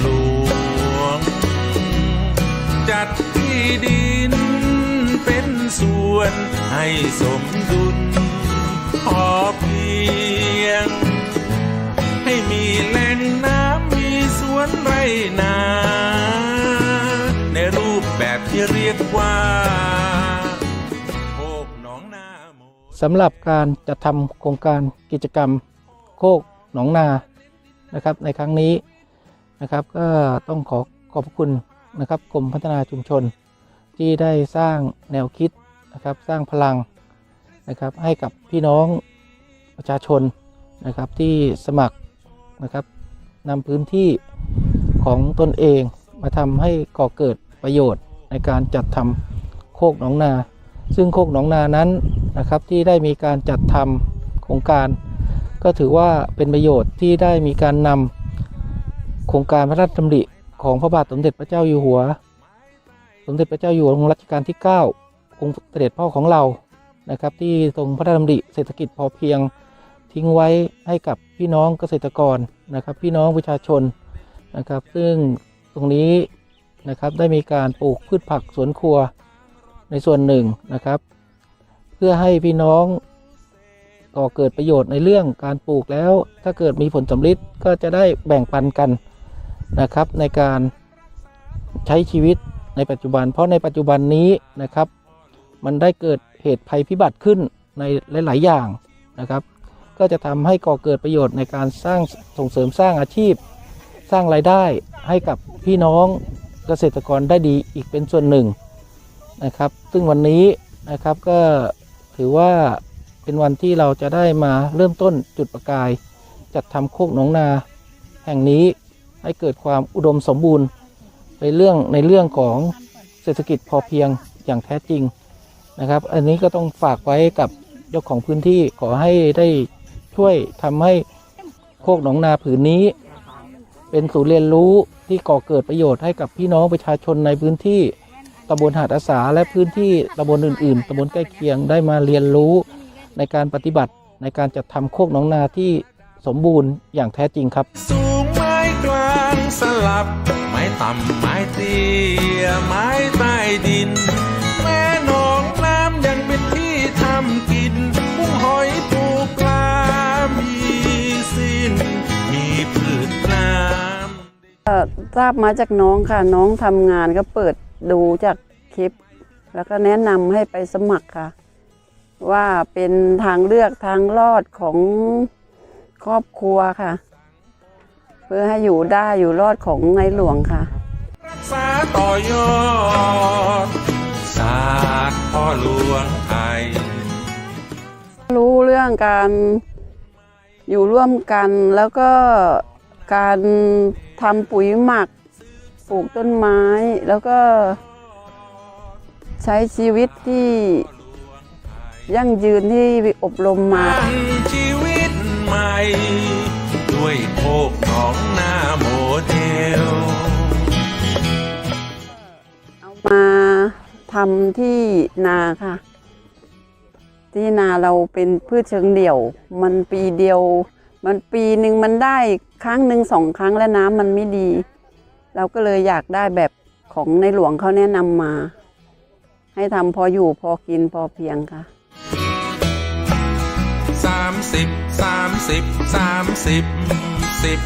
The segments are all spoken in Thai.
หลวง จัดที่ดินเป็นส่วนให้สมดุลพอเพียง ให้มีแหล่งน้ำมีสวนไรนา ในรูปแบบที่เรียกว่าสำหรับการจัดทำโครงการกิจกรรมโคกหนองนานะครับในครั้งนี้ นะครับ ก็ต้องขอขอบคุณนะครับกรมพัฒนาชุมชน ที่ได้สร้างแนวคิดนะครับ สร้างพลังนะครับ ให้กับพี่น้องประชาชนนะครับที่สมัครนะครับนำพื้นที่ของตนเองมาทำให้ก่อเกิดประโยชน์ในการจัดทำโคกหนองนา ซึ่งโคกหนองนานั้นนะครับที่ได้มีการจัดทำโครงการ ก็ถือว่าเป็นประโยชน์ที่ได้มีการนำ โครงการพระราชดำริของพระบาทสมเด็จพระเจ้าอยู่หัว สมเด็จพระเจ้าอยู่หัวองค์รัชกาลที่ 9 องค์เสด็จพ่อของเรานะครับ ที่ทรงพระราชดำริเศรษฐกิจพอเพียงทิ้งไว้ให้กับพี่น้องเกษตรกรนะครับ พี่น้องประชาชนนะครับ ซึ่งตรงนี้นะครับได้มีการปลูกพืชผักสวนครัวในส่วนหนึ่งนะครับ เพื่อให้พี่น้องก่อเกิดประโยชน์ในเรื่องการปลูกแล้ว ถ้าเกิดมีผลสำลิดก็จะได้แบ่งปันกัน นะครับในการใช้ชีวิตในปัจจุบัน เพราะในปัจจุบันนี้นะครับ มันได้เกิดเหตุภัยพิบัติขึ้นในหลาย ๆ อย่างนะครับ ก็จะทำให้ก่อเกิดประโยชน์ในการสร้างส่งเสริมสร้างอาชีพ สร้างรายได้ให้กับพี่น้องเกษตรกรได้ดีอีกเป็นส่วนหนึ่งนะครับ ซึ่งวันนี้นะครับก็ถือว่าเป็นวันที่เราจะได้มาเริ่มต้นจุดประกาย จัดทำโคกหนองนาแห่งนี้ ให้เกิดความอุดมสมบูรณ์ในเรื่องในเรื่องของเศรษฐกิจพอเพียงอย่างแท้จริงนะครับ อันนี้ก็ต้องฝากไว้กับเจ้าของพื้นที่ขอให้ได้ช่วยทำให้โคกหนองนาผืนนี้ เป็นศูนย์เรียนรู้ที่ก่อเกิดประโยชน์ให้กับพี่น้องประชาชนในพื้นที่ตำบลหาดอาสาและพื้นที่ตำบลอื่น ๆตำบลใกล้เคียงได้มาเรียนรู้ในการปฏิบัติในการจัดทำโคกหนองนาที่สมบูรณ์อย่างแท้จริงครับ สลับ ไม้ต่ำไม้เตี้ยไม้ใต้ดิน แม่หนองน้ำยังเป็นที่ทำกินกุ้งหอยปูปลา มีสิ้น มีพืชน้ำทราบมาจากน้องค่ะ น้องทำงานก็เปิดดูจากคลิป แล้วก็แนะนำให้ไปสมัครค่ะ ว่าเป็นทางเลือกทางรอดของครอบครัวค่ะ เพื่อให้อยู่ได้อยู่รอดของในหลวงค่ะ รักษาต่อยอดศาสตร์พ่อหลวงไทยรู้เรื่องการอยู่ร่วมกันแล้วก็การทำปุ๋ยหมักปลูกต้นไม้ แล้วก็ใช้ชีวิตที่ยั่งยืนที่อบรมมาตั้งชีวิตใหม่ด้ วยโคกหนองนาโมเดล เอามาทำที่นาค่ะ ที่นาเราเป็นพืชเชิงเดี่ยว มันปีเดียว มันปีหนึ่งมันได้ครั้งหนึ่งสองครั้งแล้วน้ำมันไม่ดี เราก็เลยอยากได้แบบของในหลวงเขาแนะนำมา ให้ทำพออยู่พอกินพอเพียงค่ะ สิบสามสิบสามสิบสิบ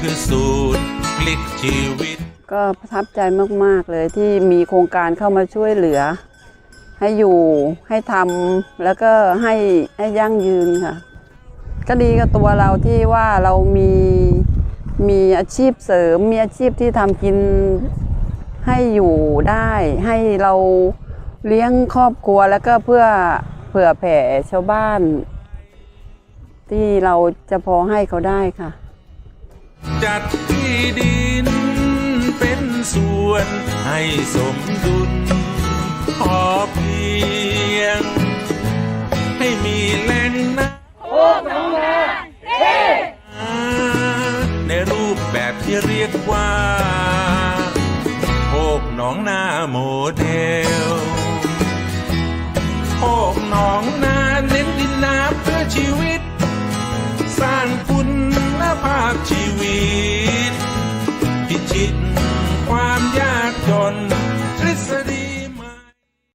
คือสูตรพลิกชีวิต ก็ประทับใจมาก ๆ เลยที่มีโครงการเข้ามาช่วยเหลือ ให้อยู่ให้ทำแล้วก็ให้ให้ยั่งยืนค่ะ ก็ดีกับตัวเราที่ว่าเรามีมีอาชีพเสริม มีอาชีพที่ทำกินให้อยู่ได้ ให้เราเลี้ยงครอบครัวแล้วก็เพื่อเผื่อแผ่ชาวบ้าน ที่เราจะพอให้เขาได้ค่ะ จัดที่ดินเป็นส่วนให้สมดุลพอเพียง ให้มีแหล่งน้ำโอ้ทำงานในรูปแบบที่เรียกว่าโคกหนองนาโมเดลโคกหนองนาเน้นดินน้ำเพื่อชีวิต